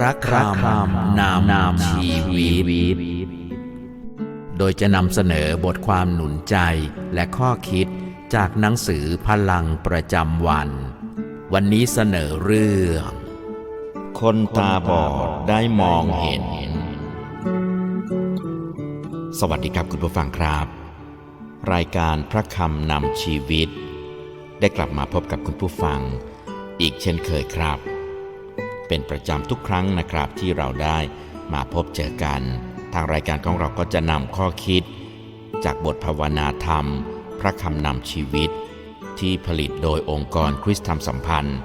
พระคำนำนำชีวิต โดยจะนำเสนอบทความหนุนใจและข้อคิดจากหนังสือพลังประจำวัน วันนี้เสนอเรื่อง คนตาบอดได้มองเห็น สวัสดีครับคุณผู้ฟังครับ รายการพระคำนำชีวิต ได้กลับมาพบกับคุณผู้ฟัง อีกเช่นเคยครับ เป็นประจำทุกครั้งนะครับที่เราได้มาพบเจอกัน ทางรายการของเราก็จะนำข้อคิด จากบทภาวนาธรรม พระคำนำชีวิต ที่ผลิตโดยองค์กรคริสตธรรมสัมพันธ์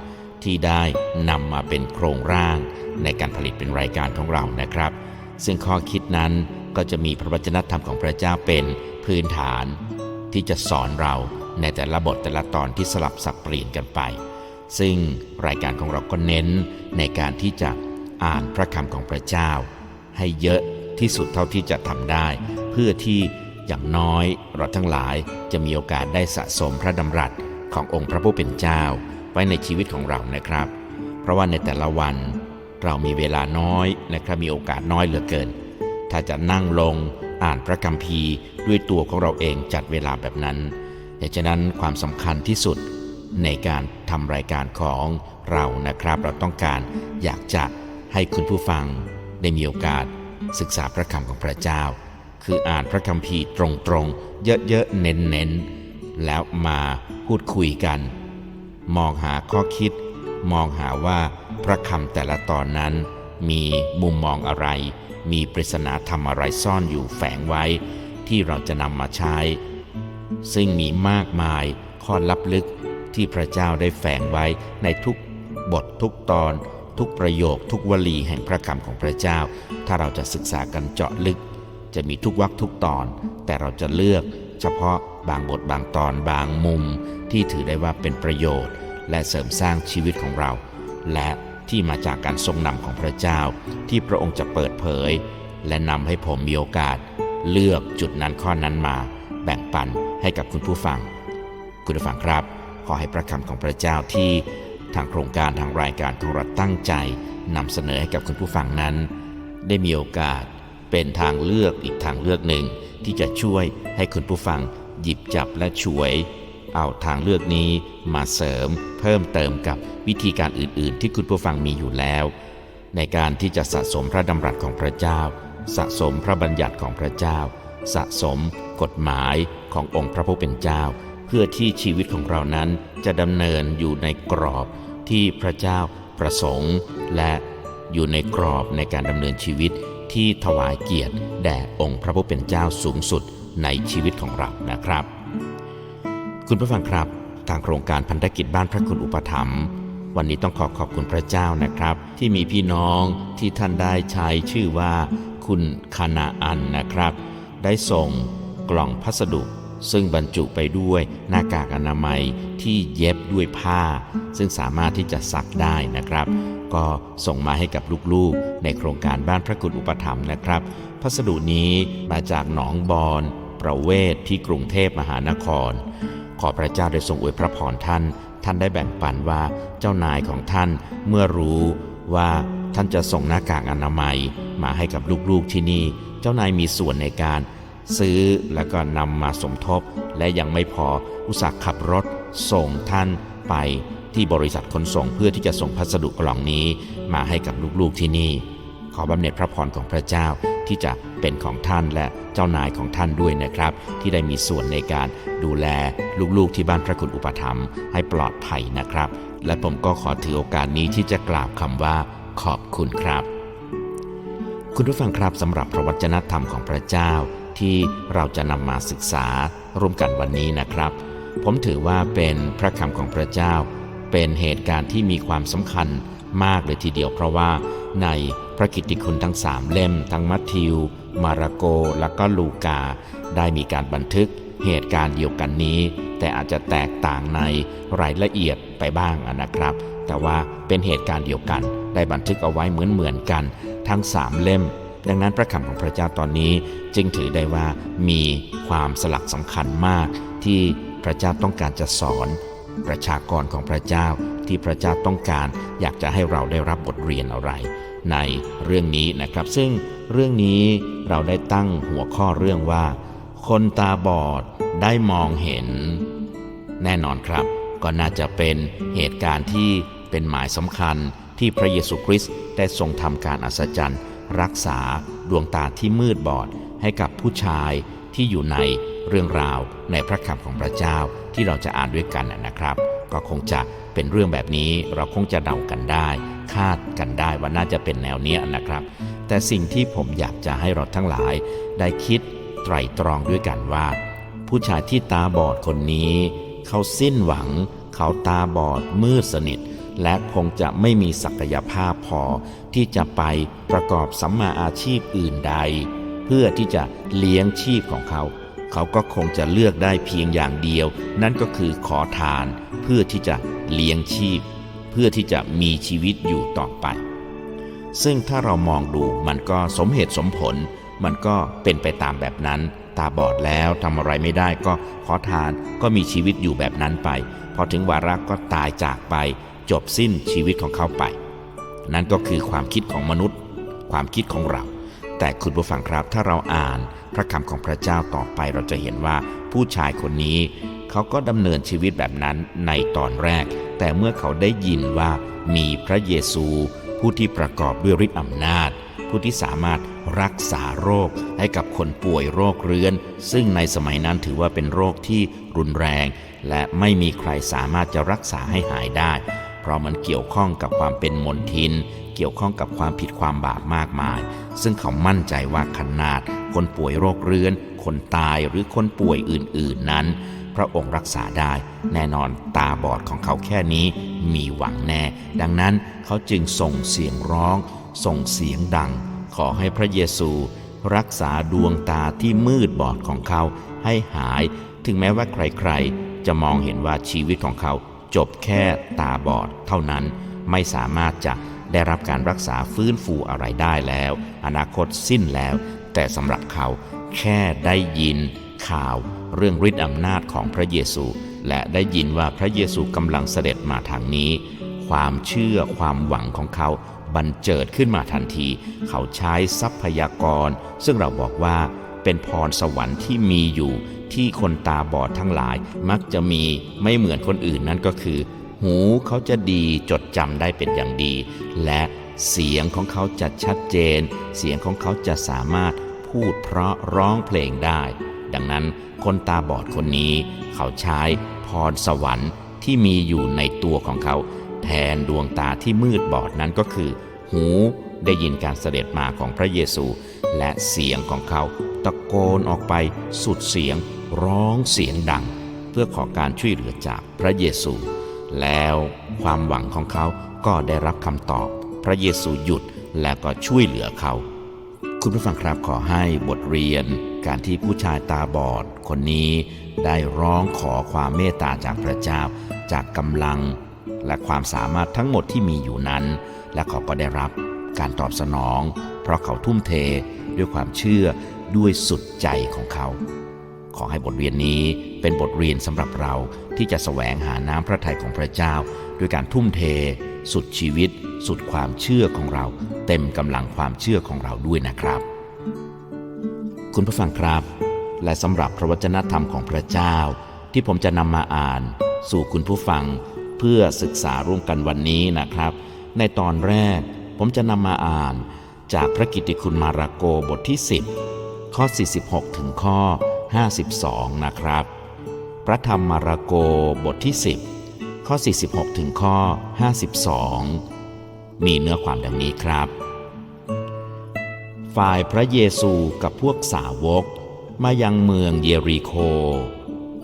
ที่ได้นำมาเป็นโครงร่าง ในการผลิตเป็นรายการของเรานะครับ ซึ่งข้อคิดนั้นก็จะมีพระวจนะธรรมของพระเจ้าเป็นพื้นฐาน ที่จะสอนเราในแต่ละบทแต่ละตอนที่สลับสับเปลี่ยนกันไป ซึ่งรายการของเราก็เน้นในการที่จะอ่านพระคำของพระเจ้า ให้เยอะที่สุดเท่าที่จะทำได้ เพื่อที่อย่างน้อยเราทั้งหลายจะมีโอกาสได้สะสมพระดำรัสขององค์พระผู้เป็นเจ้า ไว้ในชีวิตของเรานะครับ เพราะว่าในแต่ละวันเรามีเวลาน้อยนะครับมีโอกาสน้อยเหลือเกิน ถ้าจะนั่งลงอ่านพระคัมภีร์ด้วยตัวของเราเองจัดเวลาแบบนั้นดังนั้นความสำคัญที่สุด ในการทำรายการของเรานะครับ เราต้องการอยากจะให้คุณผู้ฟังได้มีโอกาสศึกษาพระคำของพระเจ้า คืออ่านพระคัมภีร์ตรงๆ เยอะๆ เน้นๆ แล้วมาพูดคุยกัน มองหาข้อคิด มองหาว่าพระคำแต่ละตอนนั้น มีมุมมองอะไร มีปริศนาธรรมอะไรซ่อนอยู่แฝงไว้ ที่เราจะนำมาใช้ ซึ่งมีมากมายข้อลับลึก ที่พระเจ้าได้แฝงไว้ในทุกบททุกตอน ทุกประโยค ทุกวลีแห่งพระคำของพระเจ้า ถ้าเราจะศึกษากันเจาะลึก จะมีทุกวรรคทุกตอน แต่เราจะเลือกเฉพาะบางบทบางตอนบางมุม ที่ถือได้ว่าเป็นประโยชน์ และเสริมสร้างชีวิตของเรา และที่มาจากการทรงนำของพระเจ้า ที่พระองค์จะเปิดเผย และนำให้ผมมีโอกาส เลือกจุดนั้นข้อนั้นมา แบ่งปันให้กับคุณผู้ฟัง คุณผู้ฟังครับ ขอให้พระคำของพระเจ้าที่ทางโครงการทางรายการของเราตั้งใจนำเสนอให้กับคุณผู้ฟังนั้น ได้มีโอกาสเป็นทางเลือกอีกทางเลือกหนึ่ง ที่จะช่วยให้คุณผู้ฟังหยิบจับและช่วย เอาทางเลือกนี้มาเสริมเพิ่มเติมกับวิธีการอื่น ๆ ที่คุณผู้ฟังมีอยู่แล้ว ในการที่จะสะสมพระดำรัสของพระเจ้า สะสมพระบัญญัติของพระเจ้า สะสมกฎหมายขององค์พระผู้เป็นเจ้า พื่อที่ชีวิตของเรานั้นจะดำเนินอยู่ในกรอบที่พระเจ้าประสงค์ และอยู่ในกรอบในการดำเนินชีวิตที่ถวายเกียรติแด่องค์พระผู้เป็นเจ้าสูงสุดในชีวิตของเรานะครับ คุณผู้ฟังครับ ทางโครงการพันธกิจบ้านพระคุณอุปถัมภ์วันนี้ต้องขอขอบคุณพระเจ้านะครับ ที่มีพี่น้องที่ท่านได้ใช้ชื่อว่า คุณคานาอันนะครับ ได้ส่งกล่องพัสดุ ซึ่งบรรจุไปด้วยหน้ากากอนามัยที่เย็บด้วยผ้า ซึ่งสามารถที่จะซักได้นะครับ ก็ส่งมาให้กับลูกๆ ในโครงการบ้านพระคุณอุปถัมภ์นะครับ พัสดุนี้มาจากหนองบอนประเวศที่กรุงเทพมหานคร ขอพระเจ้าได้ทรงอวยพระพรท่าน ท่านได้แบ่งปันว่าเจ้านายของท่านเมื่อรู้ว่าท่านจะส่งหน้ากากอนามัย มาให้กับลูกๆที่นี่ เจ้านายมีส่วนในการ ซื้อแล้วก็นำมาสมทบ และยังไม่พออุตส่าห์ขับรถส่งท่านไปที่บริษัทขนส่งเพื่อที่จะส่งพัสดุกล่องนี้มาให้กับลูกๆที่นี่ ขอบำเหน็จพระพรของพระเจ้าที่จะเป็นของท่านและเจ้านายของท่านด้วยนะครับ ที่ได้มีส่วนในการดูแลลูกๆที่บ้านพระคุณอุปถัมภ์ให้ปลอดภัยนะครับ และผมก็ขอถือโอกาสนี้ที่จะกล่าวคำว่าขอบคุณครับ คุณผู้ฟังครับสำหรับพระวจนะธรรมของพระเจ้า ที่เราจะนำมาศึกษาร่วมกันวันนี้นะครับ ผมถือว่าเป็นพระคำของพระเจ้า เป็นเหตุการณ์ที่มีความสำคัญมากเลยทีเดียวเพราะว่าในพระกิตติคุณทั้งสามเล่ม ทั้งมัทธิว มาระโก และก็ลูกา ได้มีการบันทึกเหตุการณ์เดียวกันนี้ แต่อาจจะแตกต่างในรายละเอียดไปบ้างนะครับ แต่ว่าเป็นเหตุการณ์เดียวกัน ได้บันทึกเอาไว้เหมือนเหมือนกัน ทั้งสามเล่ม ดังนั้นพระคำของพระเจ้าตอนนี้จึงถือได้ว่ามีความสลักสำคัญมาก ที่พระเจ้าต้องการจะสอน ประชากรของพระเจ้าที่พระเจ้าต้องการ อยากจะให้เราได้รับบทเรียนอะไร ในเรื่องนี้นะครับ ซึ่งเรื่องนี้เราได้ตั้งหัวข้อเรื่องว่า คนตาบอดได้มองเห็น แน่นอนครับ ก็น่าจะเป็นเหตุการณ์ที่เป็นหมายสำคัญที่พระเยซูคริสต์ได้ทรงทำการอัศจรรย์ รักษาดวงตาที่มืดบอดให้กับผู้ชายที่อยู่ในเรื่องราวในพระคำของพระเจ้าที่เราจะอ่านด้วยกันนะครับ ก็คงจะเป็นเรื่องแบบนี้เราคงจะเดากันได้ คาดกันได้ว่าน่าจะเป็นแนวเนี้ยนะครับ แต่สิ่งที่ผมอยากจะให้เราทั้งหลาย ได้คิดไตรตรองด้วยกันว่า ผู้ชายที่ตาบอดคนนี้ เขาสิ้นหวัง เขาตาบอดมืดสนิท และคงจะไม่มีศักยภาพพอที่จะไปประกอบสัมมาอาชีพอื่นใด เพื่อที่จะเลี้ยงชีพของเขา เขาก็คงจะเลือกได้เพียงอย่างเดียว นั่นก็คือขอทาน เพื่อที่จะเลี้ยงชีพ เพื่อที่จะมีชีวิตอยู่ต่อไป ซึ่งถ้าเรามองดูมันก็สมเหตุสมผล มันก็เป็นไปตามแบบนั้นตาบอดแล้วทำอะไรไม่ได้ก็ขอทานก็มีชีวิตอยู่แบบนั้นไป พอถึงวาระก็ตายจากไป จบสิ้นชีวิตของเขาไป นั่นก็คือความคิดของมนุษย์ ความคิดของเรา แต่คุณผู้ฟังครับถ้าเราอ่านพระคำของพระเจ้าต่อไปเราจะเห็นว่าผู้ชายคนนี้ เขาก็ดำเนินชีวิตแบบนั้นในตอนแรก แต่เมื่อเขาได้ยินว่ามีพระเยซู ผู้ที่ประกอบด้วยฤทธิ์อำนาจ ผู้ที่สามารถรักษาโรคให้กับคนป่วยโรคเรื้อน ซึ่งในสมัยนั้นถือว่าเป็นโรคที่รุนแรง และไม่มีใครสามารถจะรักษาให้หายได้ เพราะมันเกี่ยวข้องกับความเป็นมนทิน เกี่ยวข้องกับความผิดความบาปมากมาย ซึ่งเขามั่นใจว่าขนาด คนป่วยโรคเรื้อน คนตายหรือคนป่วยอื่น ๆ นั้น พระองค์รักษาได้ แน่นอนตาบอดของเขาแค่นี้ มีหวังแน่ ดังนั้นเขาจึงส่งเสียงร้อง ส่งเสียงดัง ขอให้พระเยซูรักษาดวงตาที่มืดบอดของเขาให้หาย ถึงแม้ว่าใครๆ จะมองเห็นว่าชีวิตของเขา จบแค่ตาบอดเท่านั้นไม่สามารถจะได้รับการรักษาฟื้นฟูอะไรได้แล้ว อนาคตสิ้นแล้ว แต่สำหรับเขาแค่ได้ยินข่าวเรื่องฤทธิ์อำนาจของพระเยซู และได้ยินว่าพระเยซูกำลังเสด็จมาทางนี้ ความเชื่อความหวังของเขาบันเจิดขึ้นมาทันที เขาใช้ทรัพยากร ซึ่งเราบอกว่าเป็นพรสวรรค์ที่มีอยู่ ที่คนตาบอดทั้งหลาย มักจะมีไม่เหมือนคนอื่นนั่นก็คือ หูเขาจะดีจดจำได้เป็นอย่างดี และเสียงของเขาจะชัดเจน เสียงของเขาจะสามารถพูดเพราะร้องเพลงได้ ดังนั้นคนตาบอดคนนี้ เขาใช้พรสวรรค์ที่มีอยู่ในตัวของเขา แทนดวงตาที่มืดบอดนั้นก็คือ หูได้ยินการเสด็จมาของพระเยซู และเสียงของเขาตะโกนออกไปสุดเสียง ร้องเสียงดัง เพื่อขอการช่วยเหลือจากพระเยซู แล้วความหวังของเขาก็ได้รับคำตอบ พระเยซูหยุดและก็ช่วยเหลือเขา คุณผู้ฟังครับขอให้บทเรียน การที่ผู้ชายตาบอดคนนี้ได้ร้องขอความเมตตาจากพระเจ้า จากกำลัง และความสามารถทั้งหมดที่มีอยู่นั้น และเขาก็ได้รับการตอบสนอง เพราะเขาทุ่มเทด้วยความเชื่อด้วยสุดใจของเขา ขอให้บทเรียนนี้เป็นบทเรียนสำหรับเราที่จะแสวงหาน้ำพระทัยของพระเจ้า ด้วยการทุ่มเท สุดชีวิต สุดความเชื่อของเรา เต็มกำลังความเชื่อของเราด้วยนะครับ คุณผู้ฟังครับ และสำหรับพระวจนะธรรมของพระเจ้า ที่ผมจะนำมาอ่าน สู่คุณผู้ฟัง เพื่อศึกษาร่วมกันวันนี้นะครับ ในตอนแรกผมจะนำมาอ่าน จากพระกิตติคุณมาระโกบทที่ 10 ข้อ 46 ถึงข้อ 52 นะครับ พระธรรมมาระโกบทที่ 10 ข้อ 46 ถึงข้อ 52 มีเนื้อความดังนี้ครับ ฝ่ายพระเยซูกับพวกสาวก มายังเมืองเยรีโค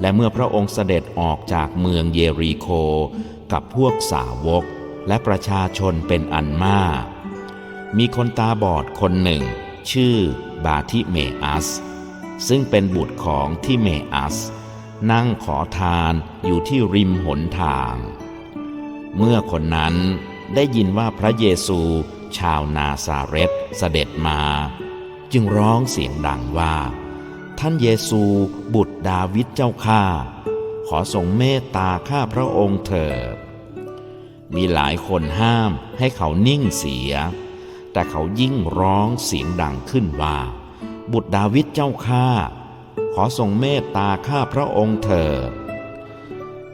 และเมื่อพระองค์เสด็จออกจากเมืองเยรีโค กับพวกสาวกและประชาชนเป็นอันมาก มีคนตาบอดคนหนึ่ง ชื่อบาทิเมอัส ซึ่งเป็นบุตรของทิเมอัส นั่งขอทานอยู่ที่ริมหนทาง เมื่อคนนั้นได้ยินว่าพระเยซูชาวนาซาเรตเสด็จมา จึงร้องเสียงดังว่า ท่านเยซูบุตรดาวิดเจ้าข้าขอทรงเมตตาข้าพระองค์เถิดมีหลายคนห้ามให้เขานิ่งเสีย แต่เขายิ่งร้องเสียงดังขึ้นว่า บุตรดาวิดเจ้าข้าขอทรงเมตตาข้าพระองค์เถิด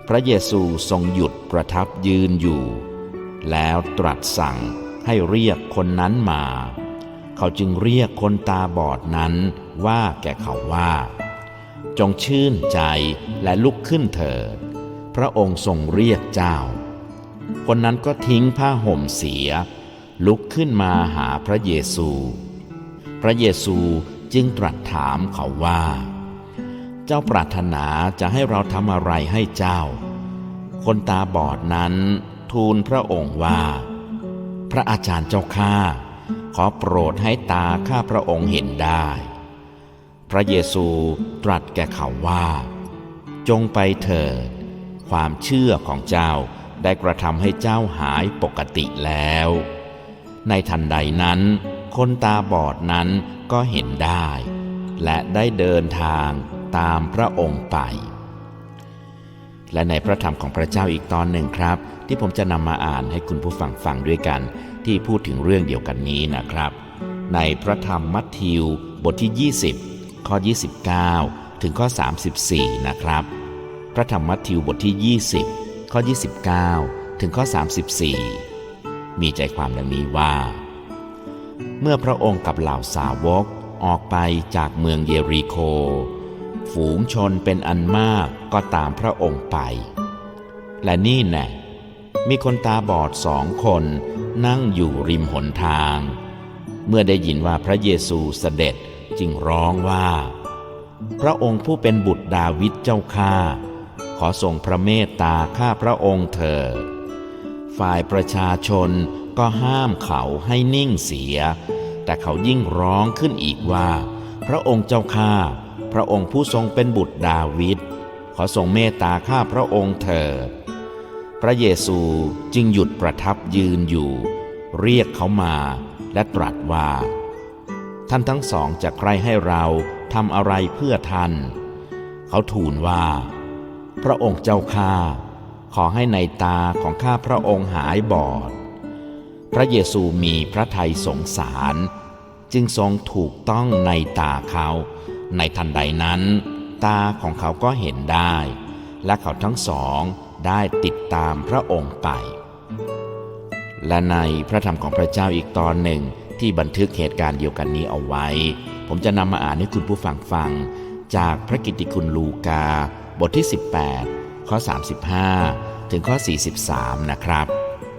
พระเยซูทรงหยุดประทับยืนอยู่ แล้วตรัสสั่งให้เรียกคนนั้นมา เขาจึงเรียกคนตาบอดนั้นว่าแก่เขาว่า จงชื่นใจและลุกขึ้นเถิด พระองค์ทรงเรียกเจ้า คนนั้นก็ทิ้งผ้าห่มเสีย ลุกขึ้นมาหาพระเยซู พระเยซู จึงตรัสถามเขาว่า เจ้าปรารถนาจะให้เราทำอะไรให้เจ้า คนตาบอดนั้นทูลพระองค์ว่า พระอาจารย์เจ้าข้าขอโปรดให้ตาข้าพระองค์เห็นได้ พระเยซูตรัสแก่เขาว่า จงไปเถิด ความเชื่อของเจ้าได้กระทำให้เจ้าหายปกติแล้ว ในทันใดนั้น คนตาบอดนั้นก็เห็นได้ และได้เดินทางตามพระองค์ไป และในพระธรรมของพระเจ้าอีกตอนหนึ่งครับ ที่ผมจะนำมาอ่านให้คุณผู้ฟังฟังด้วยกัน ที่พูดถึงเรื่องเดียวกันนี้นะครับ ในพระธรรมมัทธิวบทที่ 20 ข้อ 29 ถึงข้อ 34 นะครับ พระธรรมมัทธิวบทที่ 20 ข้อ 29 ถึงข้อ 34 มีใจความดังนี้ว่า เมื่อพระองค์กับเหล่าสาวกออกไปจากเมืองเยริโค ฝูงชนเป็นอันมากก็ตามพระองค์ไป และนี่แน่มีคนตาบอดสองคนนั่งอยู่ริมหนทาง เมื่อได้ยินว่าพระเยซูเสด็จจึงร้องว่า พระองค์ผู้เป็นบุตรดาวิดเจ้าข้าขอทรงพระเมตตาข้าพระองค์เถิดฝ่ายประชาชน ก็ห้ามเขาให้นิ่งเสีย แต่เขายิ่งร้องขึ้นอีกว่า พระองค์เจ้าข้าพระองค์ผู้ทรงเป็นบุตรดาวิดขอทรงเมตตาข้าพระองค์เถิดพระเยซูจึงหยุดประทับยืนอยู่ เรียกเขามาและตรัสว่า ท่านทั้งสองจะใครให้เราทำอะไรเพื่อท่าน เขาทูลว่า พระองค์เจ้าข้าขอให้ในตาของข้าพระองค์หายบอด พระเยซูมีพระทัยสงสาร จึงทรงถูกต้องในตาเขา ในทันใดนั้น ตาของเขาก็เห็นได้ และเขาทั้งสองได้ติดตามพระองค์ไป และในพระธรรมของพระเจ้าอีกตอนหนึ่งที่บันทึกเหตุการณ์เดียวกันนี้เอาไว้ ผมจะนำมาอ่านให้คุณผู้ฟังฟัง จากพระกิตติคุณลูกา บทที่ 18 ข้อ 35 ถึงข้อ 43 นะครับ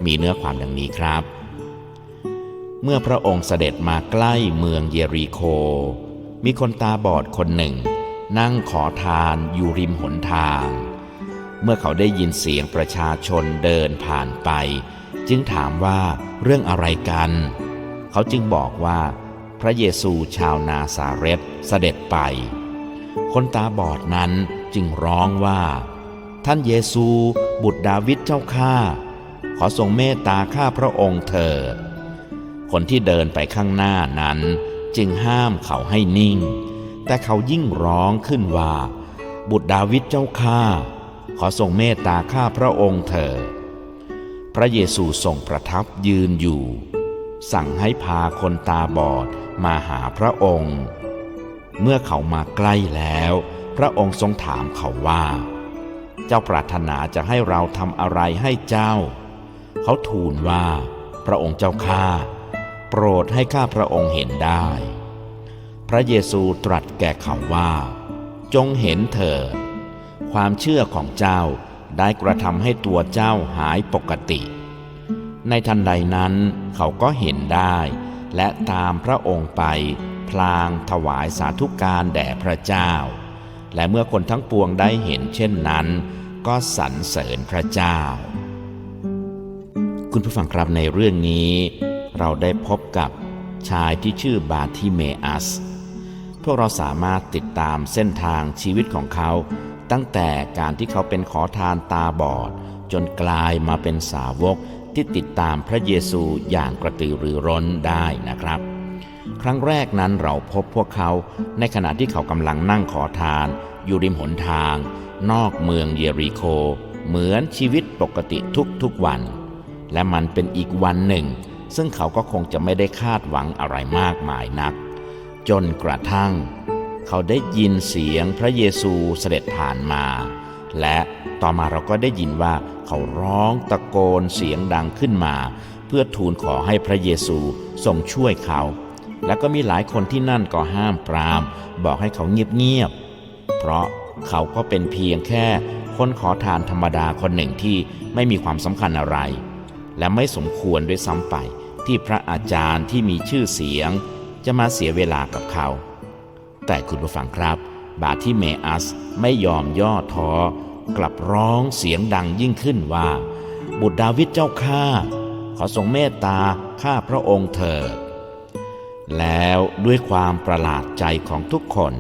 มีเนื้อความดังนี้ครับ เมื่อพระองค์เสด็จมาใกล้เมืองเยริโค มีคนตาบอดคนหนึ่ง นั่งขอทานอยู่ริมหนทาง เมื่อเขาได้ยินเสียงประชาชนเดินผ่านไป จึงถามว่าเรื่องอะไรกัน เขาจึงบอกว่า พระเยซูชาวนาซาเรตเสด็จไป คนตาบอดนั้นจึงร้องว่า ท่านเยซูบุตรดาวิดเจ้าข้าขอทรงเมตตาข้าพระองค์เถิด คนที่เดินไปข้างหน้านั้น จึงห้ามเขาให้นิ่ง แต่เขายิ่งร้องขึ้นว่า บุตรดาวิดเจ้าข้าขอทรงเมตตาข้าพระองค์เถิดพระเยซูทรงประทับยืนอยู่ สั่งให้พาคนตาบอดมาหาพระองค์ เมื่อเขามาใกล้แล้ว พระองค์ทรงถามเขาว่า เจ้าปรารถนาจะให้เราทำอะไรให้เจ้า เขาทูลว่า พระองค์เจ้าข้า ปรดให้ข้าพระองค์เห็นได้ พระเยซูตรัสแก่เขาว่า จงเห็นเถิดความเชื่อของเจ้าได้กระทำให้ตัวเจ้าหายปกติ ในทันใดนั้นเขาก็เห็นได้ และตามพระองค์ไป พลางถวายสาธุการแด่พระเจ้า และเมื่อคนทั้งปวงได้เห็นเช่นนั้น ก็สรรเสริญพระเจ้า คุณผู้ฟังครับในเรื่องนี้ เราได้พบกับชายที่ชื่อบาทิเมอัส พวกเราสามารถติดตามเส้นทางชีวิตของเขา ตั้งแต่การที่เขาเป็นขอทานตาบอด จนกลายมาเป็นสาวกที่ติดตามพระเยซูอย่างกระตือรือร้นได้นะครับ ครั้งแรกนั้นเราพบพวกเขาในขณะที่เขากำลังนั่งขอทาน อยู่ริมหนทาง นอกเมืองเยริโค เหมือนชีวิตปกติทุกๆวัน และมันเป็นอีกวันหนึ่ง ซึ่งเขาก็คงจะไม่ได้คาดหวังอะไรมากมายนัก จนกระทั่ง เขาได้ยินเสียงพระเยซูเสด็จผ่านมา และต่อมาเราก็ได้ยินว่าเขาร้องตะโกนเสียงดังขึ้นมา เพื่อทูลขอให้พระเยซูทรงช่วยเขา แล้วก็มีหลายคนที่นั่นก็ห้ามปราม บอกให้เขาเงียบๆเพราะเขาก็เป็นเพียงแค่คนขอทานธรรมดาคนหนึ่งที่ไม่มีความสำคัญอะไร และไม่สมควรด้วยซ้ำไป ที่พระอาจารย์ที่มีชื่อเสียง จะมาเสียเวลากับเขา แต่คุณผู้ฟังครับ บาทิเมอัสไม่ยอมย่อท้อ กลับร้องเสียงดังยิ่งขึ้นว่า บุตรดาวิดเจ้าข้าขอทรงเมตตาข้าพระองค์เถิด แล้วด้วยความประหลาดใจของทุกคน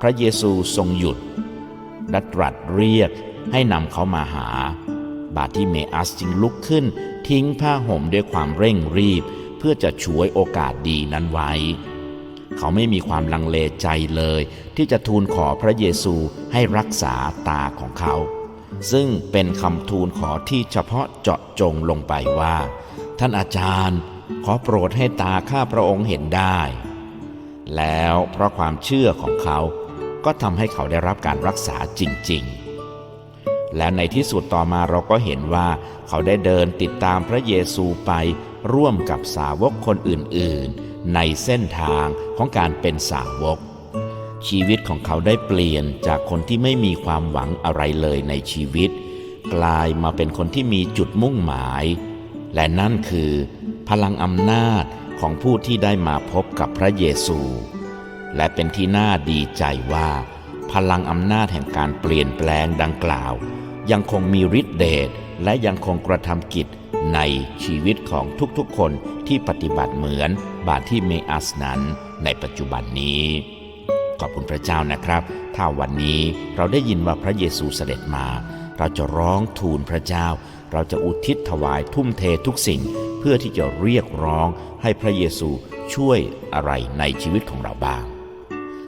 พระเยซูทรงหยุดและตรัสเรียกให้นำเขามาหา บาทิเมอัสจึงลุกขึ้น ทิ้งผ้าห่มด้วยความเร่งรีบ เพื่อจะฉวยโอกาสดีนั้นไว้ เขาไม่มีความลังเลใจเลย ที่จะทูลขอพระเยซูให้รักษาตาของเขา ซึ่งเป็นคำทูลขอที่เฉพาะเจาะจงลงไปว่า ท่านอาจารย์ ขอโปรดให้ตาข้าพระองค์เห็นได้ แล้วเพราะความเชื่อของเขาก็ทำให้เขาได้รับการรักษาจริง ๆ และในที่สุดต่อมาเราก็เห็นว่า เขาได้เดินติดตามพระเยซูไปร่วมกับสาวกคนอื่นๆ ในเส้นทางของการเป็นสาวก ชีวิตของเขาได้เปลี่ยนจากคนที่ไม่มีความหวังอะไรเลยในชีวิต กลายมาเป็นคนที่มีจุดมุ่งหมาย และนั่นคือ พลังอำนาจของผู้ที่ได้มาพบกับพระเยซู และเป็นที่น่าดีใจว่า พลังอำนาจแห่งการเปลี่ยนแปลงดังกล่าว ยังคงมีฤทธิเดชและยังคงกระทำกิจในชีวิตของทุกๆคนที่ปฏิบัติเหมือนบาที่เมอัสนั้นในปัจจุบันนี้ ขอบคุณพระเจ้านะครับ ถ้าวันนี้เราได้ยินว่าพระเยซูเสด็จมา เราจะร้องทูลพระเจ้า เราจะอุทิศถวายทุ่มเททุกสิ่ง เพื่อที่จะเรียกร้องให้พระเยซูช่วยอะไรในชีวิตของเราบ้าง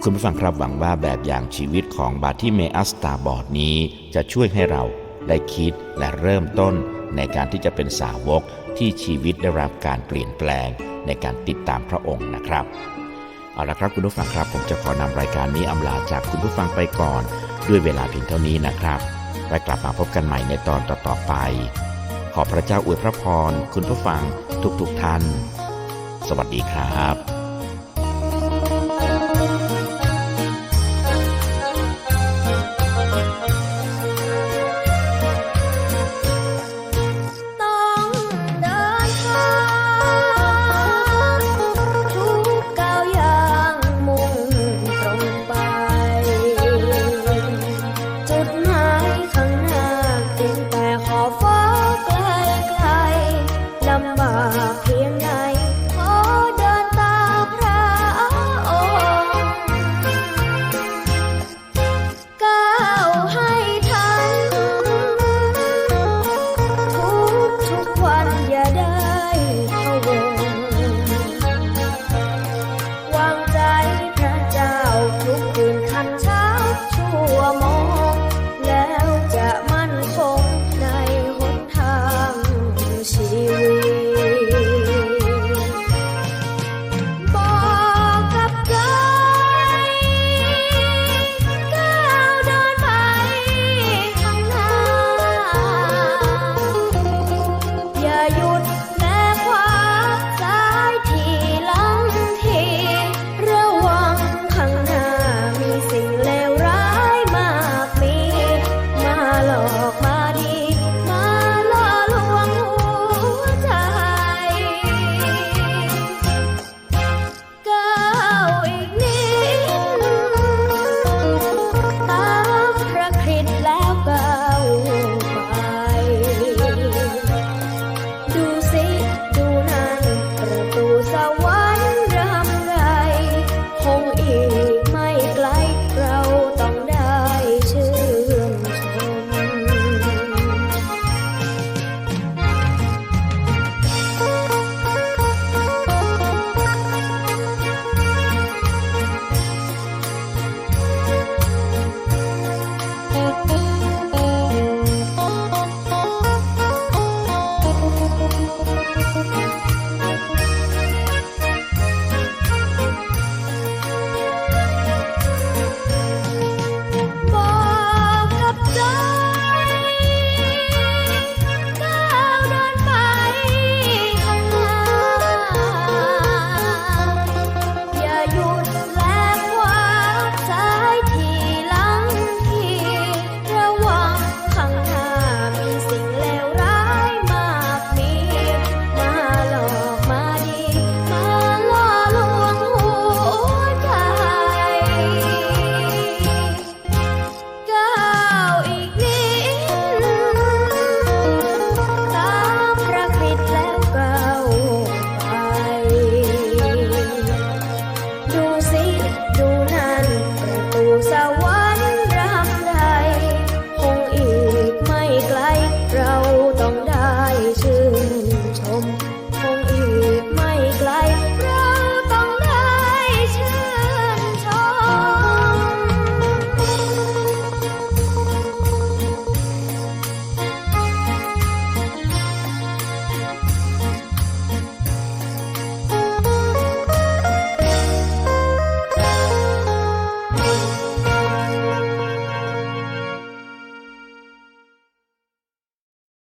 คุณผู้ฟังครับหวังว่าแบบอย่างชีวิตของบาทิเมอัสตาบอดนี้จะช่วยให้เราได้คิดและเริ่มต้นในการที่จะเป็นสาวกที่ชีวิตได้รับการเปลี่ยนแปลงในการติดตามพระองค์นะครับ เอาละครับคุณผู้ฟังครับผมจะขอนำรายการนี้อำลาจากคุณผู้ฟังไปก่อน ด้วยเวลาเพียงเท่านี้นะครับไว้กลับมาพบกันใหม่ในตอนต่อๆไป ขอพระเจ้าอวยพระพรคุณผู้ฟังทุกๆทท่าน สวัสดีครับ